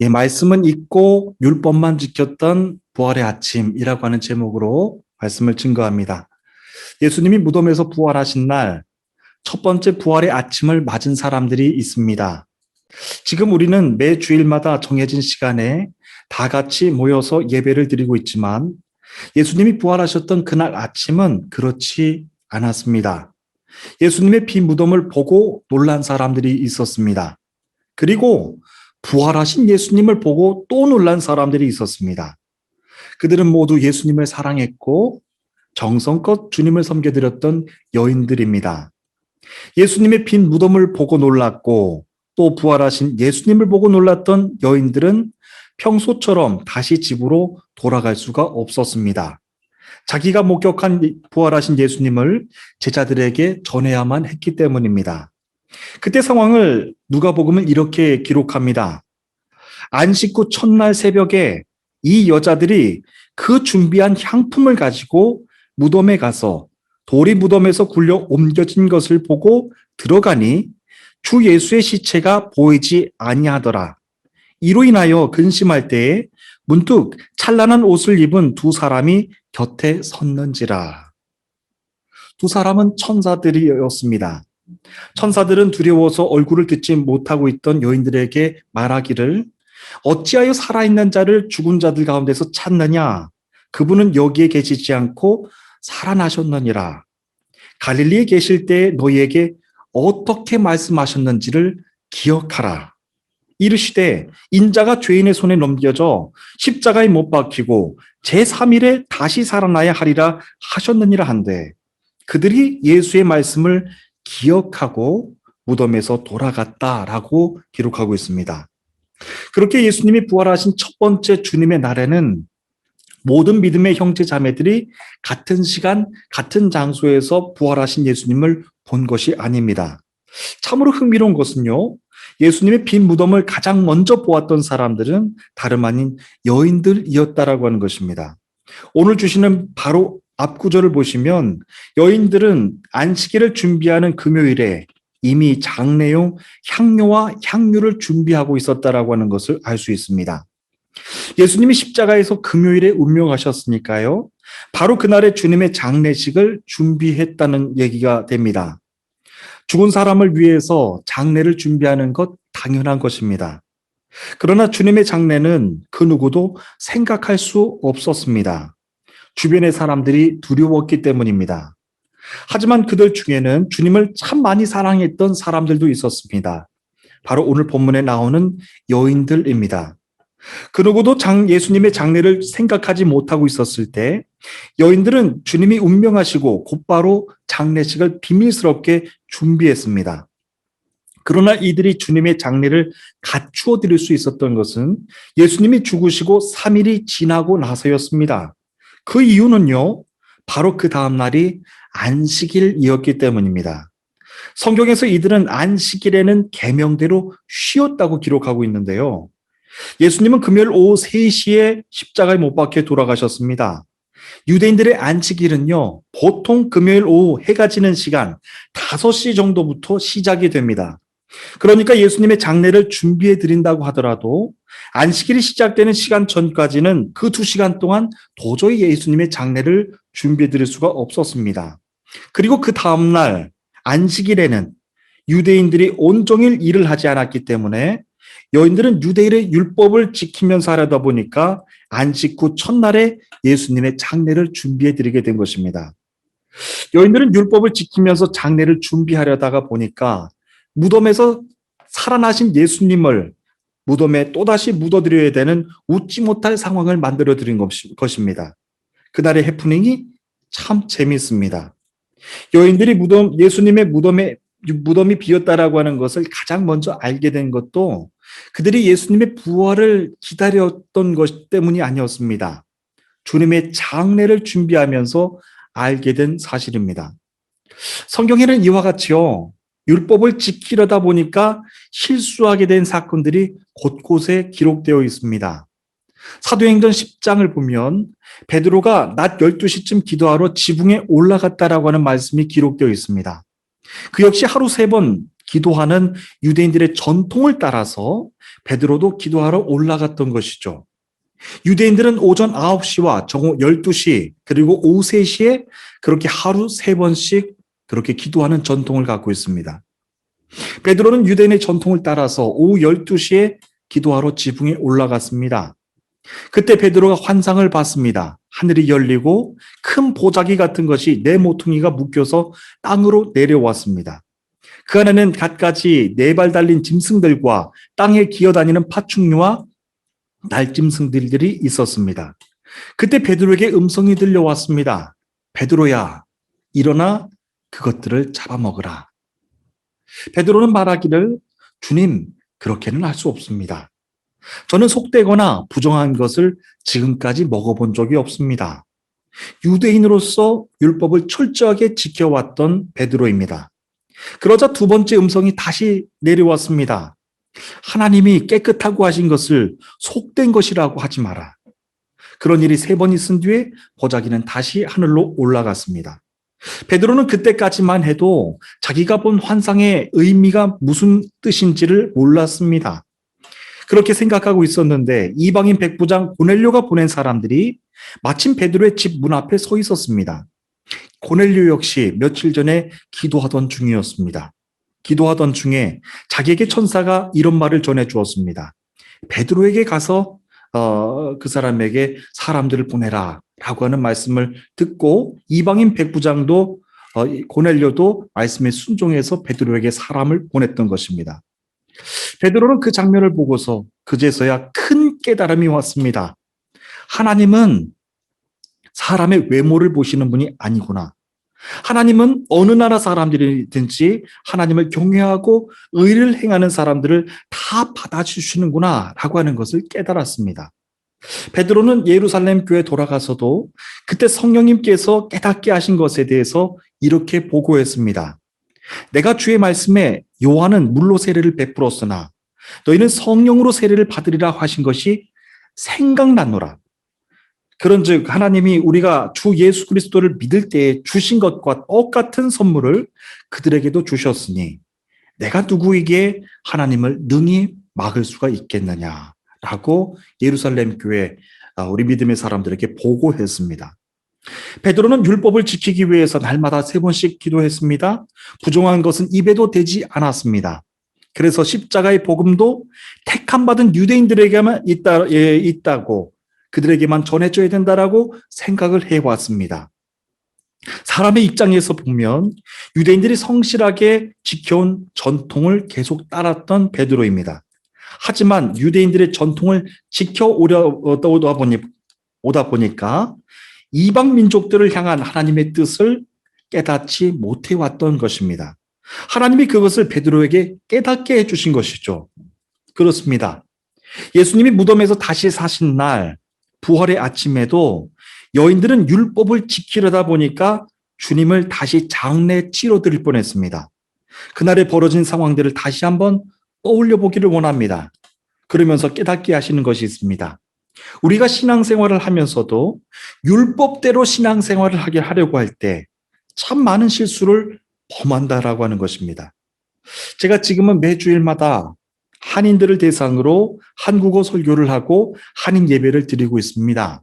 예, 말씀은 있고 율법만 지켰던 부활의 아침이라고 하는 제목으로 말씀을 증거합니다. 예수님이 무덤에서 부활하신 날 첫 번째 부활의 아침을 맞은 사람들이 있습니다. 지금 우리는 매 주일마다 정해진 시간에 다 같이 모여서 예배를 드리고 있지만 예수님이 부활하셨던 그날 아침은 그렇지 않았습니다. 예수님의 빈 무덤을 보고 놀란 사람들이 있었습니다. 그리고 부활하신 예수님을 보고 또 놀란 사람들이 있었습니다. 그들은 모두 예수님을 사랑했고 정성껏 주님을 섬겨드렸던 여인들입니다. 예수님의 빈 무덤을 보고 놀랐고 또 부활하신 예수님을 보고 놀랐던 여인들은 평소처럼 다시 집으로 돌아갈 수가 없었습니다. 자기가 목격한 부활하신 예수님을 제자들에게 전해야만 했기 때문입니다. 그때 상황을 누가복음은 이렇게 기록합니다. 안식 후 첫날 새벽에 이 여자들이 그 준비한 향품을 가지고 무덤에 가서 돌이 무덤에서 굴려 옮겨진 것을 보고 들어가니 주 예수의 시체가 보이지 아니하더라. 이로 인하여 근심할 때에 문득 찬란한 옷을 입은 두 사람이 곁에 섰는지라. 두 사람은 천사들이었습니다. 천사들은 두려워서 얼굴을 듣지 못하고 있던 여인들에게 말하기를 어찌하여 살아있는 자를 죽은 자들 가운데서 찾느냐? 그분은 여기에 계시지 않고 살아나셨느니라. 갈릴리에 계실 때 너희에게 어떻게 말씀하셨는지를 기억하라. 이르시되 인자가 죄인의 손에 넘겨져 십자가에 못 박히고 제3일에 다시 살아나야 하리라 하셨느니라 한데 그들이 예수의 말씀을 기억하고 무덤에서 돌아갔다라고 기록하고 있습니다. 그렇게 예수님이 부활하신 첫 번째 주님의 날에는 모든 믿음의 형제 자매들이 같은 시간, 같은 장소에서 부활하신 예수님을 본 것이 아닙니다. 참으로 흥미로운 것은요, 예수님의 빈 무덤을 가장 먼저 보았던 사람들은 다름 아닌 여인들이었다라고 하는 것입니다. 오늘 주시는 바로 앞 구절을 보시면 여인들은 안식일을 준비하는 금요일에 이미 장례용 향료와 향유를 준비하고 있었다라고 하는 것을 알 수 있습니다. 예수님이 십자가에서 금요일에 운명하셨으니까요. 바로 그날에 주님의 장례식을 준비했다는 얘기가 됩니다. 죽은 사람을 위해서 장례를 준비하는 것 당연한 것입니다. 그러나 주님의 장례는 그 누구도 생각할 수 없었습니다. 주변의 사람들이 두려웠기 때문입니다. 하지만 그들 중에는 주님을 참 많이 사랑했던 사람들도 있었습니다. 바로 오늘 본문에 나오는 여인들입니다. 그 누구도 장, 예수님의 장례를 생각하지 못하고 있었을 때 여인들은 주님이 운명하시고 곧바로 장례식을 비밀스럽게 준비했습니다. 그러나 이들이 주님의 장례를 갖추어 드릴 수 있었던 것은 예수님이 죽으시고 3일이 지나고 나서였습니다. 그 이유는요, 바로 그 다음 날이 안식일이었기 때문입니다. 성경에서 이들은 안식일에는 계명대로 쉬었다고 기록하고 있는데요. 예수님은 금요일 오후 3시에 십자가에 못 박혀 돌아가셨습니다. 유대인들의 안식일은요, 보통 금요일 오후 해가 지는 시간 5시 정도부터 시작이 됩니다. 그러니까 예수님의 장례를 준비해 드린다고 하더라도 안식일이 시작되는 시간 전까지는 그 두 시간 동안 도저히 예수님의 장례를 준비해 드릴 수가 없었습니다. 그리고 그 다음날 안식일에는 유대인들이 온종일 일을 하지 않았기 때문에 여인들은 유대인의 율법을 지키면서 하려다 보니까 안식 후 첫날에 예수님의 장례를 준비해 드리게 된 것입니다. 여인들은 율법을 지키면서 장례를 준비하려다가 보니까 무덤에서 살아나신 예수님을 무덤에 또다시 묻어드려야 되는 웃지 못할 상황을 만들어 드린 것입니다. 그날의 해프닝이 참 재미있습니다. 여인들이 무덤, 예수님의 무덤에, 무덤이 비었다라고 하는 것을 가장 먼저 알게 된 것도 그들이 예수님의 부활을 기다렸던 것 때문이 아니었습니다. 주님의 장례를 준비하면서 알게 된 사실입니다. 성경에는 이와 같이요. 율법을 지키려다 보니까 실수하게 된 사건들이 곳곳에 기록되어 있습니다. 사도행전 10장을 보면 베드로가 낮 12시쯤 기도하러 지붕에 올라갔다라고 하는 말씀이 기록되어 있습니다. 그 역시 하루 세 번 기도하는 유대인들의 전통을 따라서 베드로도 기도하러 올라갔던 것이죠. 유대인들은 오전 9시와 정오 12시 그리고 오후 3시에 그렇게 하루 세 번씩 그렇게 기도하는 전통을 갖고 있습니다. 베드로는 유대인의 전통을 따라서 오후 12시에 기도하러 지붕에 올라갔습니다. 그때 베드로가 환상을 봤습니다. 하늘이 열리고 큰 보자기 같은 것이 네 모퉁이가 묶여서 땅으로 내려왔습니다. 그 안에는 갖가지 네 발 달린 짐승들과 땅에 기어다니는 파충류와 날짐승들이 있었습니다. 그때 베드로에게 음성이 들려왔습니다. 베드로야, 일어나 그것들을 잡아먹으라. 베드로는 말하기를 주님, 그렇게는 할 수 없습니다. 저는 속되거나 부정한 것을 지금까지 먹어본 적이 없습니다. 유대인으로서 율법을 철저하게 지켜왔던 베드로입니다. 그러자 두 번째 음성이 다시 내려왔습니다. 하나님이 깨끗하고 하신 것을 속된 것이라고 하지 마라. 그런 일이 세 번 있은 뒤에 보자기는 다시 하늘로 올라갔습니다. 베드로는 그때까지만 해도 자기가 본 환상의 의미가 무슨 뜻인지를 몰랐습니다. 그렇게 생각하고 있었는데 이방인 백부장 고넬료가 보낸 사람들이 마침 베드로의 집 문 앞에 서 있었습니다. 고넬료 역시 며칠 전에 기도하던 중이었습니다. 기도하던 중에 자기에게 천사가 이런 말을 전해 주었습니다. 베드로에게 가서 어, 그 사람에게 사람들을 보내라 라고 하는 말씀을 듣고 이방인 백부장도 어, 고넬료도 말씀에 순종해서 베드로에게 사람을 보냈던 것입니다. 베드로는 그 장면을 보고서 그제서야 큰 깨달음이 왔습니다. 하나님은 사람의 외모를 보시는 분이 아니구나. 하나님은 어느 나라 사람들이든지 하나님을 경외하고 의를 행하는 사람들을 다 받아주시는구나 라고 하는 것을 깨달았습니다. 베드로는 예루살렘 교회 돌아가서도 그때 성령님께서 깨닫게 하신 것에 대해서 이렇게 보고했습니다. 내가 주의 말씀에 요한은 물로 세례를 베풀었으나 너희는 성령으로 세례를 받으리라 하신 것이 생각났노라. 그런즉 하나님이 우리가 주 예수 그리스도를 믿을 때에 주신 것과 똑같은 선물을 그들에게도 주셨으니 내가 누구에게 하나님을 능히 막을 수가 있겠느냐라고 예루살렘 교회 아, 우리 믿음의 사람들에게 보고했습니다. 베드로는 율법을 지키기 위해서 날마다 세 번씩 기도했습니다. 부정한 것은 입에도 되지 않았습니다. 그래서 십자가의 복음도 택함 받은 유대인들에게만 있다, 예, 있다고 그들에게만 전해줘야 된다라고 생각을 해왔습니다. 사람의 입장에서 보면 유대인들이 성실하게 지켜온 전통을 계속 따랐던 베드로입니다. 하지만 유대인들의 전통을 지켜오다 보니, 오다 보니까 이방 민족들을 향한 하나님의 뜻을 깨닫지 못해왔던 것입니다. 하나님이 그것을 베드로에게 깨닫게 해주신 것이죠. 그렇습니다. 예수님이 무덤에서 다시 사신 날, 부활의 아침에도 여인들은 율법을 지키려다 보니까 주님을 다시 장례 치러 드릴 뻔했습니다. 그날에 벌어진 상황들을 다시 한번 떠올려 보기를 원합니다. 그러면서 깨닫게 하시는 것이 있습니다. 우리가 신앙생활을 하면서도 율법대로 신앙생활을 하게 하려고 할 때 참 많은 실수를 범한다라고 하는 것입니다. 제가 지금은 매주일마다 한인들을 대상으로 한국어 설교를 하고 한인 예배를 드리고 있습니다.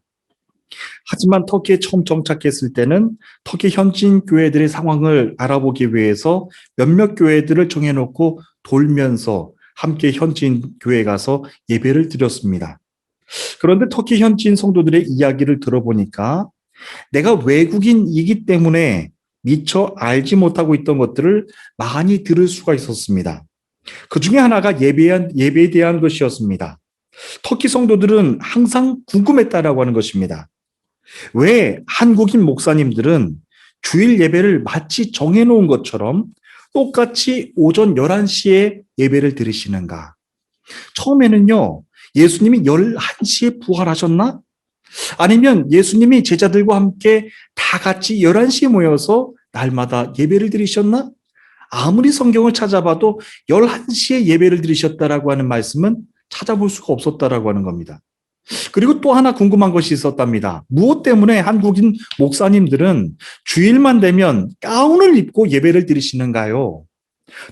하지만 터키에 처음 정착했을 때는 터키 현지인 교회들의 상황을 알아보기 위해서 몇몇 교회들을 정해놓고 돌면서 함께 현지인 교회에 가서 예배를 드렸습니다. 그런데 터키 현지인 성도들의 이야기를 들어보니까 내가 외국인이기 때문에 미처 알지 못하고 있던 것들을 많이 들을 수가 있었습니다. 그 중에 하나가 예배한, 예배에 대한 것이었습니다. 터키 성도들은 항상 궁금했다라고 하는 것입니다. 왜 한국인 목사님들은 주일 예배를 마치 정해놓은 것처럼 똑같이 오전 11시에 예배를 드리시는가? 처음에는요, 예수님이 11시에 부활하셨나? 아니면 예수님이 제자들과 함께 다 같이 11시에 모여서 날마다 예배를 드리셨나? 아무리 성경을 찾아봐도 11시에 예배를 드리셨다라고 하는 말씀은 찾아볼 수가 없었다라고 하는 겁니다. 그리고 또 하나 궁금한 것이 있었답니다. 무엇 때문에 한국인 목사님들은 주일만 되면 가운을 입고 예배를 드리시는가요?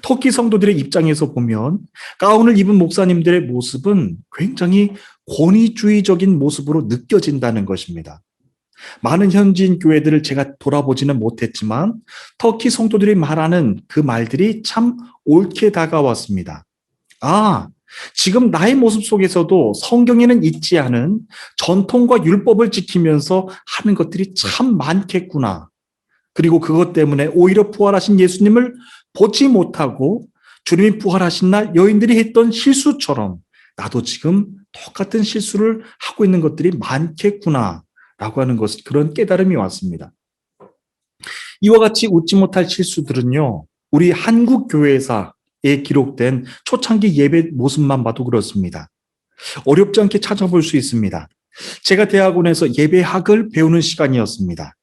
터키 성도들의 입장에서 보면 가운을 입은 목사님들의 모습은 굉장히 권위주의적인 모습으로 느껴진다는 것입니다. 많은 현지인 교회들을 제가 돌아보지는 못했지만 터키 성도들이 말하는 그 말들이 참 옳게 다가왔습니다. 아, 지금 나의 모습 속에서도 성경에는 있지 않은 전통과 율법을 지키면서 하는 것들이 참 많겠구나. 그리고 그것 때문에 오히려 부활하신 예수님을 보지 못하고 주님이 부활하신 날 여인들이 했던 실수처럼 나도 지금 똑같은 실수를 하고 있는 것들이 많겠구나. 라고 하는 것, 그런 깨달음이 왔습니다. 이와 같이 웃지 못할 실수들은요, 우리 한국 교회사에 기록된 초창기 예배 모습만 봐도 그렇습니다. 어렵지 않게 찾아볼 수 있습니다. 제가 대학원에서 예배학을 배우는 시간이었습니다.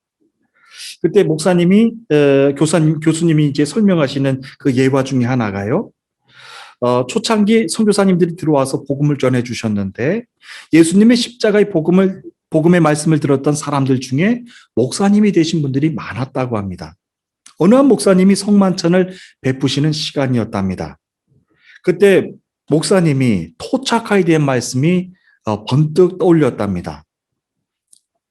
그때 목사님이 어, 교사님 교수님이 이제 설명하시는 그 예화 중에 하나가요. 어, 초창기 선교사님들이 들어와서 복음을 전해 주셨는데 예수님의 십자가의 복음을 복음의 말씀을 들었던 사람들 중에 목사님이 되신 분들이 많았다고 합니다. 어느 한 목사님이 성만찬을 베푸시는 시간이었답니다. 그때 목사님이 토착하에 대한 말씀이 어, 번뜩 떠올렸답니다.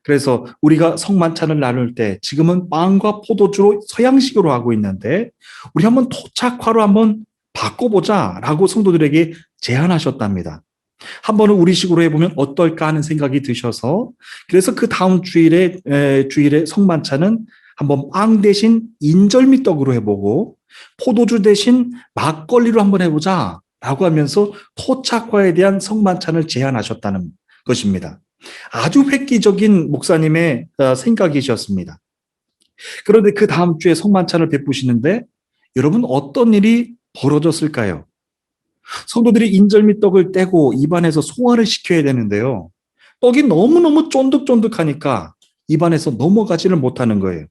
그래서 우리가 성만찬을 나눌 때 지금은 빵과 포도주로 서양식으로 하고 있는데 우리 한번 토착화로 한번 바꿔보자라고 성도들에게 제안하셨답니다. 한 번은 우리식으로 해보면 어떨까 하는 생각이 드셔서 그래서 그 다음 주일에 에, 주일에 성만찬은 한번 빵 대신 인절미 떡으로 해보고 포도주 대신 막걸리로 한번 해보자 라고 하면서 토착화에 대한 성만찬을 제안하셨다는 것입니다. 아주 획기적인 목사님의 어, 생각이셨습니다. 그런데 그 다음 주에 성만찬을 베푸시는데 여러분 어떤 일이 벌어졌을까요? 성도들이 인절 미 떡을 떼고 입안에서 소화를 시켜야 되는데요. 떡이 너무너무 쫀득쫀득하니까 입안에서 넘어가지를 못하는 거예요.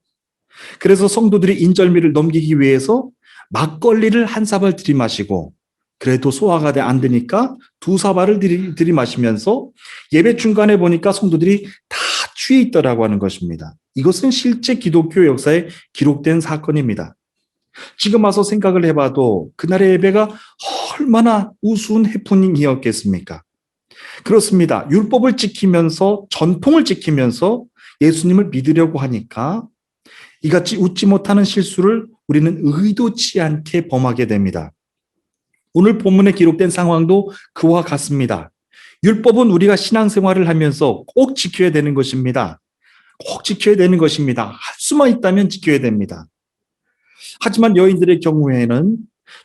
그래서 성도들이 인절미를 넘기기 위해서 막걸리를 한 사발 들이마시고 그래도 소화가 안 되니까 두 사발을 들이, 들이마시면서 예배 중간에 보니까 성도들이 다 취해 있더라고 하는 것입니다. 이것은 실제 기독교 역사에 기록된 사건입니다. 지금 와서 생각을 해봐도 그날의 예배가 얼마나 우스운 해프닝이었겠습니까? 그렇습니다. 율법을 지키면서 전통을 지키면서 예수님을 믿으려고 하니까 이같이 웃지 못하는 실수를 우리는 의도치 않게 범하게 됩니다. 오늘 본문에 기록된 상황도 그와 같습니다. 율법은 우리가 신앙생활을 하면서 꼭 지켜야 되는 것입니다. 꼭 지켜야 되는 것입니다. 할 수만 있다면 지켜야 됩니다. 하지만 여인들의 경우에는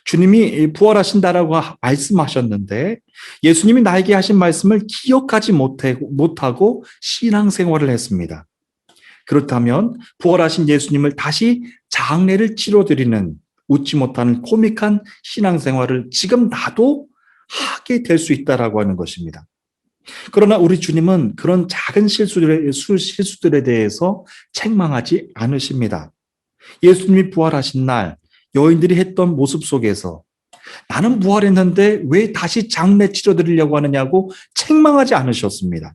주님이 부활하신다라고 말씀하셨는데 예수님이 나에게 하신 말씀을 기억하지 못하고 신앙생활을 했습니다. 그렇다면 부활하신 예수님을 다시 장례를 치러드리는 웃지 못하는 코믹한 신앙생활을 지금 나도 하게 될 수 있다라고 하는 것입니다. 그러나 우리 주님은 그런 작은 실수들에, 실수들에 대해서 책망하지 않으십니다. 예수님이 부활하신 날 여인들이 했던 모습 속에서 나는 부활했는데 왜 다시 장례 치러드리려고 하느냐고 책망하지 않으셨습니다.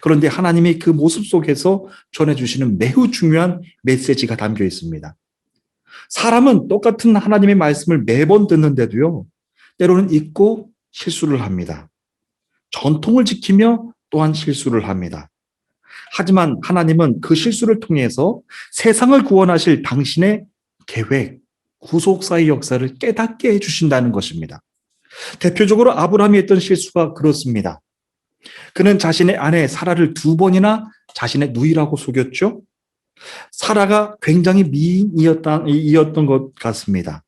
그런데 하나님이 그 모습 속에서 전해주시는 매우 중요한 메시지가 담겨 있습니다. 사람은 똑같은 하나님의 말씀을 매번 듣는데도요, 때로는 잊고 실수를 합니다. 전통을 지키며 또한 실수를 합니다. 하지만 하나님은 그 실수를 통해서 세상을 구원하실 당신의 계획, 구속사의 역사를 깨닫게 해주신다는 것입니다. 대표적으로 아브라함이 했던 실수가 그렇습니다. 그는 자신의 아내 사라를 두 번이나 자신의 누이라고 속였죠. 사라가 굉장히 미인이었던 것 같습니다.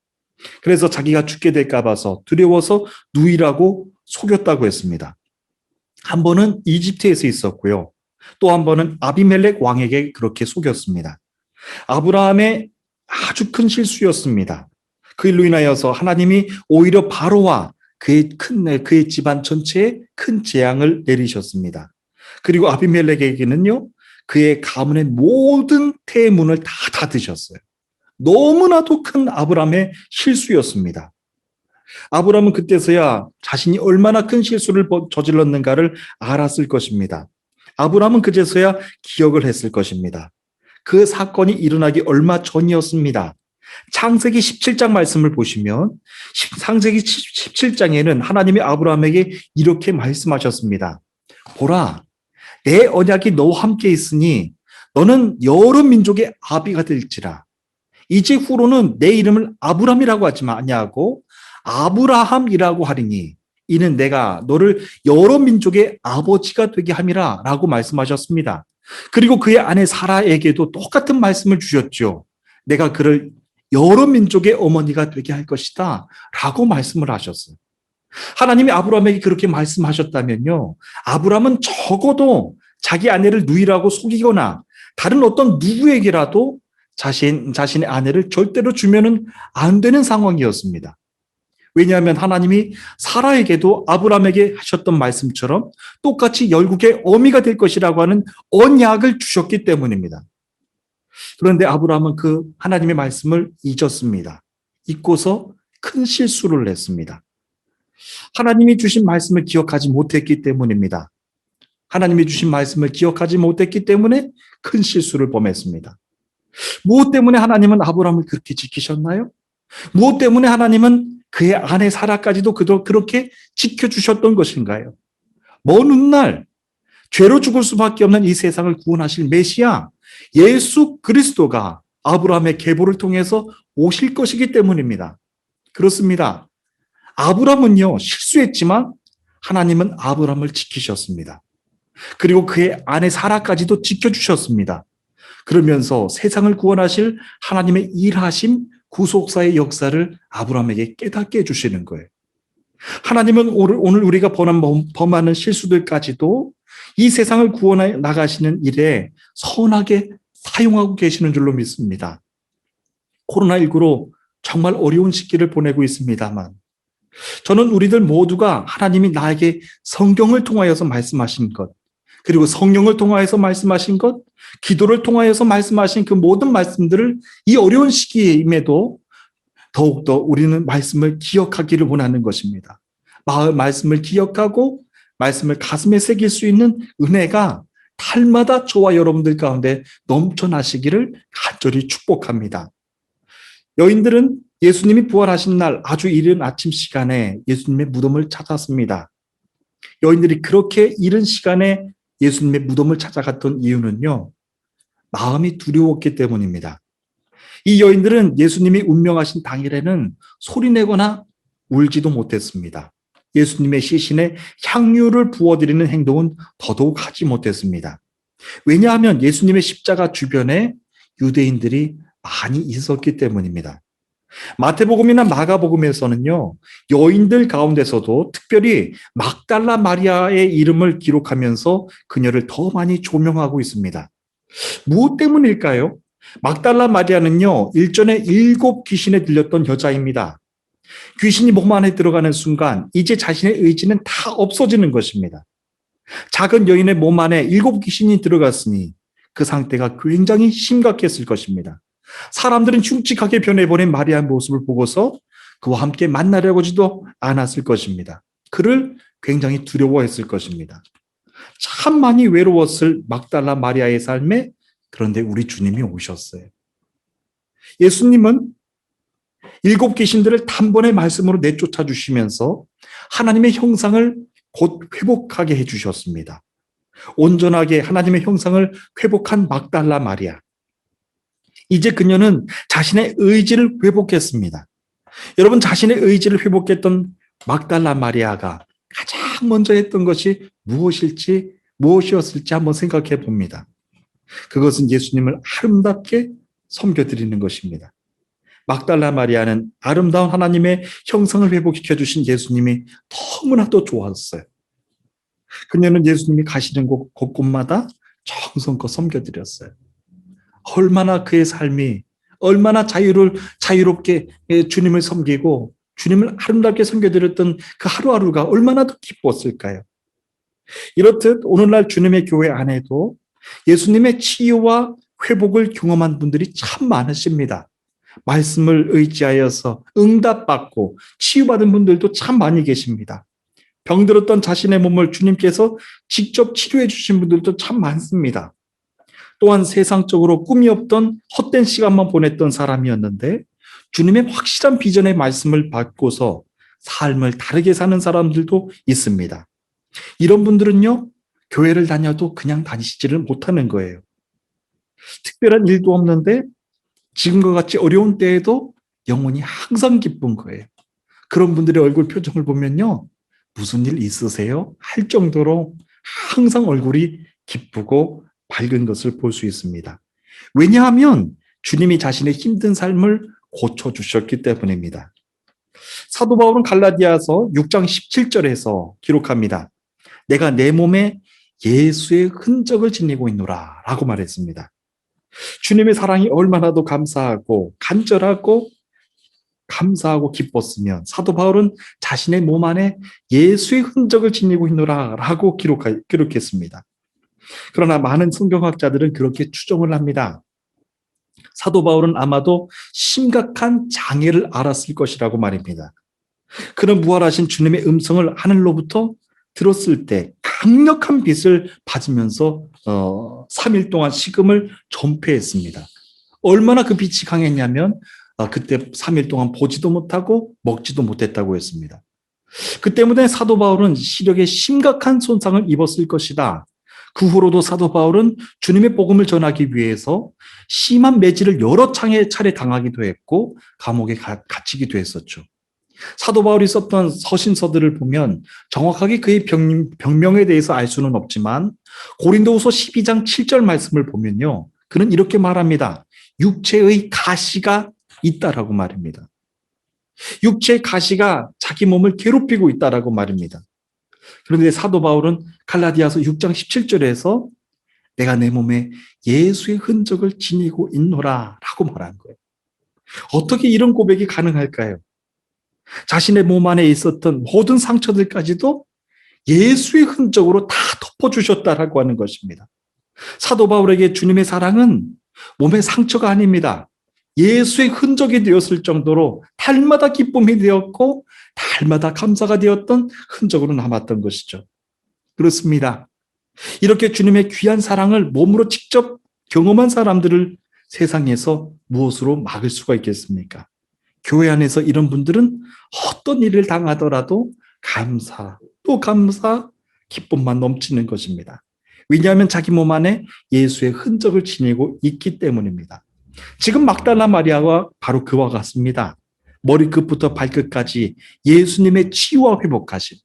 그래서 자기가 죽게 될까 봐서 두려워서 누이라고 속였다고 했습니다. 한 번은 이집트에서 있었고요. 또 한 번은 아비멜렉 왕에게 그렇게 속였습니다. 아브라함의 아주 큰 실수였습니다. 그 일로 인하여서 하나님이 오히려 바로와 그의 큰 그의 집안 전체에 큰 재앙을 내리셨습니다. 그리고 아비멜렉에게는요 그의 가문의 모든 태문을 다 닫으셨어요. 너무나도 큰 아브라함의 실수였습니다. 아브라함은 그때서야 자신이 얼마나 큰 실수를 저질렀는가를 알았을 것입니다. 아브라함은 그제서야 기억을 했을 것입니다. 그 사건이 일어나기 얼마 전이었습니다. 창세기 17장 말씀을 보시면 창세기 17장에는 하나님이 아브라함에게 이렇게 말씀하셨습니다. 보라, 내 언약이 너와 함께 있으니 너는 여러 민족의 아비가 될지라. 이제 후로는 내 이름을 아브람이라고 하지 아니하고 아브라함이라고 하리니 이는 내가 너를 여러 민족의 아버지가 되게 함이라 라고 말씀하셨습니다. 그리고 그의 아내 사라에게도 똑같은 말씀을 주셨죠. 내가 그를 여러 민족의 어머니가 되게 할 것이다 라고 말씀을 하셨어요. 하나님이 아브라함에게 그렇게 말씀하셨다면요. 아브라함은 적어도 자기 아내를 누이라고 속이거나 다른 어떤 누구에게라도 자신, 자신의 아내를 절대로 주면은 안 되는 상황이었습니다. 왜냐하면 하나님이 사라에게도 아브라함에게 하셨던 말씀처럼 똑같이 열국의 어미가 될 것이라고 하는 언약을 주셨기 때문입니다. 그런데 아브라함은 그 하나님의 말씀을 잊었습니다. 잊고서 큰 실수를 했습니다. 하나님이 주신 말씀을 기억하지 못했기 때문입니다. 하나님이 주신 말씀을 기억하지 못했기 때문에 큰 실수를 범했습니다. 무엇 때문에 하나님은 아브라함을 그렇게 지키셨나요? 무엇 때문에 하나님은 그의 아내 사라까지도 그렇게 지켜주셨던 것인가요? 먼 훗날 죄로 죽을 수밖에 없는 이 세상을 구원하실 메시아 예수 그리스도가 아브라함의 계보를 통해서 오실 것이기 때문입니다. 그렇습니다. 아브라함은요 실수했지만 하나님은 아브라함을 지키셨습니다. 그리고 그의 아내 사라까지도 지켜주셨습니다. 그러면서 세상을 구원하실 하나님의 일하심 구속사의 역사를 아브라함에게 깨닫게 해주시는 거예요. 하나님은 오늘 우리가 범하는 실수들까지도 이 세상을 구원해 나가시는 일에 선하게 사용하고 계시는 줄로 믿습니다. 코로나19로 정말 어려운 시기를 보내고 있습니다만, 저는 우리들 모두가 하나님이 나에게 성경을 통하여서 말씀하신 것, 그리고 성령을 통하여서 말씀하신 것, 기도를 통하여서 말씀하신 그 모든 말씀들을 이 어려운 시기임에도 더욱더 우리는 말씀을 기억하기를 원하는 것입니다. 말씀을 기억하고 말씀을 가슴에 새길 수 있는 은혜가 달마다 저와 여러분들 가운데 넘쳐나시기를 간절히 축복합니다. 여인들은 예수님이 부활하신 날 아주 이른 아침 시간에 예수님의 무덤을 찾았습니다. 여인들이 그렇게 이른 시간에 예수님의 무덤을 찾아갔던 이유는요, 마음이 두려웠기 때문입니다. 이 여인들은 예수님이 운명하신 당일에는 소리내거나 울지도 못했습니다. 예수님의 시신에 향유를 부어드리는 행동은 더더욱 하지 못했습니다. 왜냐하면 예수님의 십자가 주변에 유대인들이 많이 있었기 때문입니다. 마태복음이나 마가복음에서는요, 여인들 가운데서도 특별히 막달라 마리아의 이름을 기록하면서 그녀를 더 많이 조명하고 있습니다. 무엇 때문일까요? 막달라 마리아는요, 일전에 일곱 귀신에 들렸던 여자입니다. 귀신이 몸 안에 들어가는 순간, 이제 자신의 의지는 다 없어지는 것입니다. 작은 여인의 몸 안에 일곱 귀신이 들어갔으니 그 상태가 굉장히 심각했을 것입니다. 사람들은 흉측하게 변해버린 마리아의 모습을 보고서 그와 함께 만나려고지도 않았을 것입니다. 그를 굉장히 두려워했을 것입니다. 참 많이 외로웠을 막달라 마리아의 삶에 그런데 우리 주님이 오셨어요. 예수님은 일곱 귀신들을 단번에 말씀으로 내쫓아 주시면서 하나님의 형상을 곧 회복하게 해 주셨습니다. 온전하게 하나님의 형상을 회복한 막달라 마리아. 이제 그녀는 자신의 의지를 회복했습니다. 여러분 자신의 의지를 회복했던 막달라 마리아가 가장 먼저 했던 것이 무엇일지 무엇이었을지 한번 생각해 봅니다. 그것은 예수님을 아름답게 섬겨드리는 것입니다. 막달라 마리아는 아름다운 하나님의 형상을 회복시켜 주신 예수님이 너무나도 좋았어요. 그녀는 예수님이 가시는 곳 곳곳마다 정성껏 섬겨드렸어요. 얼마나 그의 삶이 얼마나 자유를 자유롭게 주님을 섬기고 주님을 아름답게 섬겨드렸던 그 하루하루가 얼마나 더 기뻤을까요? 이렇듯 오늘날 주님의 교회 안에도 예수님의 치유와 회복을 경험한 분들이 참 많으십니다. 말씀을 의지하여서 응답받고 치유받은 분들도 참 많이 계십니다. 병들었던 자신의 몸을 주님께서 직접 치료해 주신 분들도 참 많습니다. 또한 세상적으로 꿈이 없던 헛된 시간만 보냈던 사람이었는데 주님의 확실한 비전의 말씀을 받고서 삶을 다르게 사는 사람들도 있습니다. 이런 분들은요, 교회를 다녀도 그냥 다니시지를 못하는 거예요. 특별한 일도 없는데 지금과 같이 어려운 때에도 영혼이 항상 기쁜 거예요. 그런 분들의 얼굴 표정을 보면요, 무슨 일 있으세요? 할 정도로 항상 얼굴이 기쁘고 밝은 것을 볼 수 있습니다. 왜냐하면 주님이 자신의 힘든 삶을 고쳐주셨기 때문입니다. 사도 바울은 갈라디아서 6장 17절에서 기록합니다. 내가 내 몸에 예수의 흔적을 지니고 있노라 라고 말했습니다. 주님의 사랑이 얼마나도 감사하고 간절하고 감사하고 기뻤으면 사도 바울은 자신의 몸 안에 예수의 흔적을 지니고 있노라 라고 기록했습니다. 그러나 많은 성경학자들은 그렇게 추정을 합니다. 사도 바울은 아마도 심각한 장애를 알았을 것이라고 말입니다. 그런 부활하신 주님의 음성을 하늘로부터 들었을 때 강력한 빛을 받으면서 어, 3일 동안 식음을 전폐했습니다. 얼마나 그 빛이 강했냐면 어, 그때 3일 동안 보지도 못하고 먹지도 못했다고 했습니다. 그 때문에 사도 바울은 시력에 심각한 손상을 입었을 것이다. 그 후로도 사도 바울은 주님의 복음을 전하기 위해서 심한 매질을 여러 차례 차례 당하기도 했고 감옥에 가, 갇히기도 했었죠. 사도 바울이 썼던 서신서들을 보면 정확하게 그의 병, 병명에 대해서 알 수는 없지만 고린도후서 12장 7절 말씀을 보면요. 그는 이렇게 말합니다. 육체의 가시가 있다라고 말입니다. 육체의 가시가 자기 몸을 괴롭히고 있다라고 말입니다. 그런데 사도 바울은 갈라디아서 6장 17절에서 내가 내 몸에 예수의 흔적을 지니고 있노라 라고 말한 거예요. 어떻게 이런 고백이 가능할까요? 자신의 몸 안에 있었던 모든 상처들까지도 예수의 흔적으로 다 덮어주셨다라고 하는 것입니다. 사도 바울에게 주님의 사랑은 몸의 상처가 아닙니다. 예수의 흔적이 되었을 정도로 달마다 기쁨이 되었고 달마다 감사가 되었던 흔적으로 남았던 것이죠. 그렇습니다. 이렇게 주님의 귀한 사랑을 몸으로 직접 경험한 사람들을 세상에서 무엇으로 막을 수가 있겠습니까? 교회 안에서 이런 분들은 어떤 일을 당하더라도 감사, 또 감사, 기쁨만 넘치는 것입니다. 왜냐하면 자기 몸 안에 예수의 흔적을 지니고 있기 때문입니다. 지금 막달라 마리아가 바로 그와 같습니다. 머리끝부터 발끝까지 예수님의 치유와 회복하심.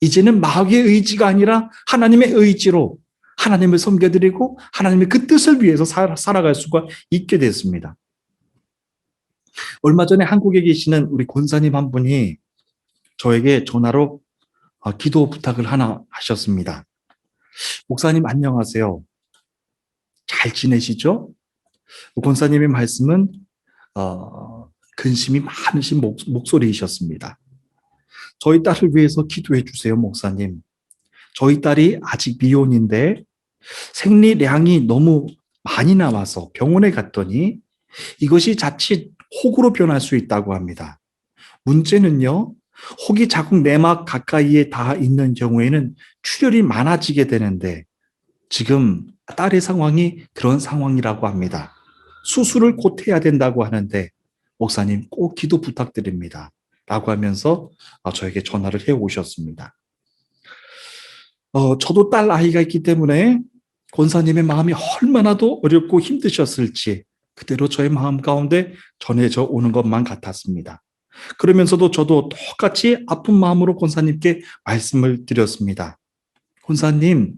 이제는 마귀의 의지가 아니라 하나님의 의지로 하나님을 섬겨드리고 하나님의 그 뜻을 위해서 살아갈 수가 있게 됐습니다. 얼마 전에 한국에 계시는 우리 권사님 한 분이 저에게 전화로 어, 기도 부탁을 하나 하셨습니다. 목사님 안녕하세요. 잘 지내시죠? 권사님의 말씀은 어, 근심이 많으신 목, 목소리이셨습니다. 저희 딸을 위해서 기도해 주세요, 목사님. 저희 딸이 아직 미혼인데 생리량이 너무 많이 나와서 병원에 갔더니 이것이 자칫 혹으로 변할 수 있다고 합니다. 문제는요, 혹이 자국 내막 가까이에 다 있는 경우에는 출혈이 많아지게 되는데 지금 딸의 상황이 그런 상황이라고 합니다. 수술을 곧 해야 된다고 하는데 목사님 꼭 기도 부탁드립니다. 라고 하면서 어, 저에게 전화를 해 오셨습니다. 어, 저도 딸 아이가 있기 때문에 권사님의 마음이 얼마나도 어렵고 힘드셨을지 그대로 저의 마음 가운데 전해져 오는 것만 같았습니다. 그러면서도 저도 똑같이 아픈 마음으로 권사님께 말씀을 드렸습니다. 권사님,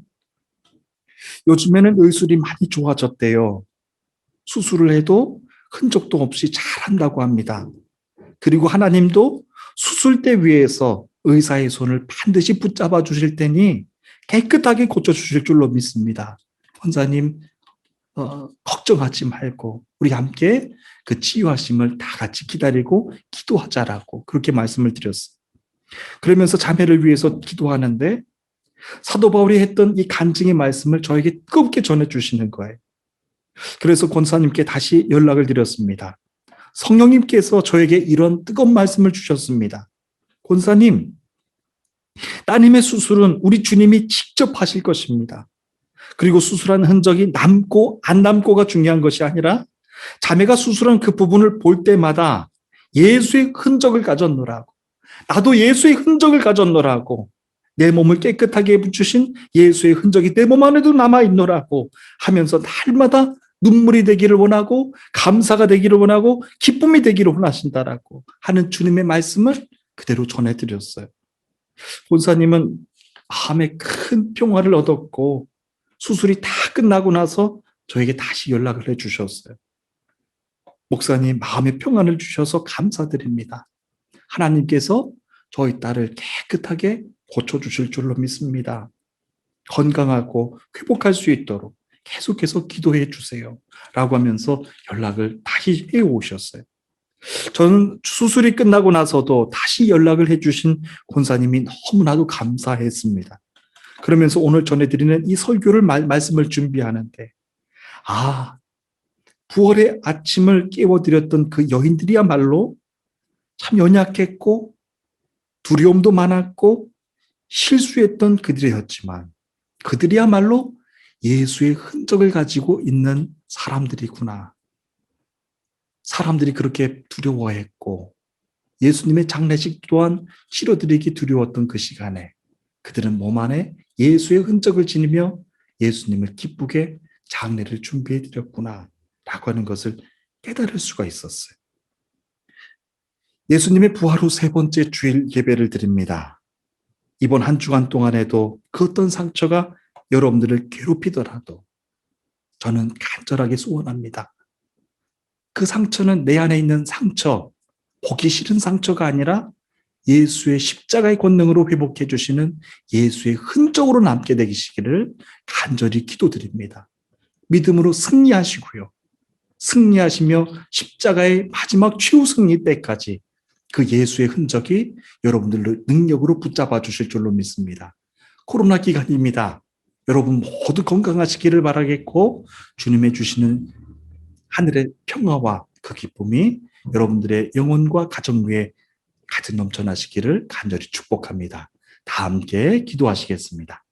요즘에는 의술이 많이 좋아졌대요. 수술을 해도 흔적도 없이 잘한다고 합니다. 그리고 하나님도 수술대 위에서 의사의 손을 반드시 붙잡아 주실 테니 깨끗하게 고쳐 주실 줄로 믿습니다. 권사님 어, 걱정하지 말고 우리 함께 그 치유하심을 다 같이 기다리고 기도하자라고 그렇게 말씀을 드렸어요. 그러면서 자매를 위해서 기도하는데 사도 바울이 했던 이 간증의 말씀을 저에게 뜨겁게 전해 주시는 거예요. 그래서 권사님께 다시 연락을 드렸습니다. 성령님께서 저에게 이런 뜨거운 말씀을 주셨습니다. 권사님, 따님의 수술은 우리 주님이 직접 하실 것입니다. 그리고 수술한 흔적이 남고 안 남고가 중요한 것이 아니라 자매가 수술한 그 부분을 볼 때마다 예수의 흔적을 가졌노라고. 나도 예수의 흔적을 가졌노라고. 내 몸을 깨끗하게 해주신 예수의 흔적이 내 몸 안에도 남아있노라고 하면서 날마다 눈물이 되기를 원하고 감사가 되기를 원하고 기쁨이 되기를 원하신다라고 하는 주님의 말씀을 그대로 전해드렸어요. 본사님은 마음에 큰 평화를 얻었고 수술이 다 끝나고 나서 저에게 다시 연락을 해주셨어요. 목사님 마음의 평안을 주셔서 감사드립니다. 하나님께서 저희 딸을 깨끗하게 고쳐주실 줄로 믿습니다. 건강하고 회복할 수 있도록 계속해서 기도해 주세요. 라고 하면서 연락을 다시 해 오셨어요. 저는 수술이 끝나고 나서도 다시 연락을 해 주신 권사님이 너무나도 감사했습니다. 그러면서 오늘 전해드리는 이 설교를 말, 말씀을 준비하는데, 아, 부활의 아침을 깨워드렸던 그 여인들이야말로 참 연약했고, 두려움도 많았고, 실수했던 그들이었지만, 그들이야말로 예수의 흔적을 가지고 있는 사람들이구나. 사람들이 그렇게 두려워했고, 예수님의 장례식 또한 치러드리기 두려웠던 그 시간에 그들은 몸 안에 예수의 흔적을 지니며 예수님을 기쁘게 장례를 준비해 드렸구나. 라고 하는 것을 깨달을 수가 있었어요. 예수님의 부활 후 세 번째 주일 예배를 드립니다. 이번 한 주간 동안에도 그 어떤 상처가 여러분들을 괴롭히더라도 저는 간절하게 소원합니다. 그 상처는 내 안에 있는 상처, 보기 싫은 상처가 아니라 예수의 십자가의 권능으로 회복해 주시는 예수의 흔적으로 남게 되시기를 간절히 기도드립니다. 믿음으로 승리하시고요. 승리하시며 십자가의 마지막 최후 승리 때까지 그 예수의 흔적이 여러분들을 능력으로 붙잡아 주실 줄로 믿습니다. 코로나 기간입니다. 여러분 모두 건강하시기를 바라겠고 주님의 주시는 하늘의 평화와 그 기쁨이 여러분들의 영혼과 가정 위에 가득 넘쳐나시기를 간절히 축복합니다. 다 함께 기도하시겠습니다.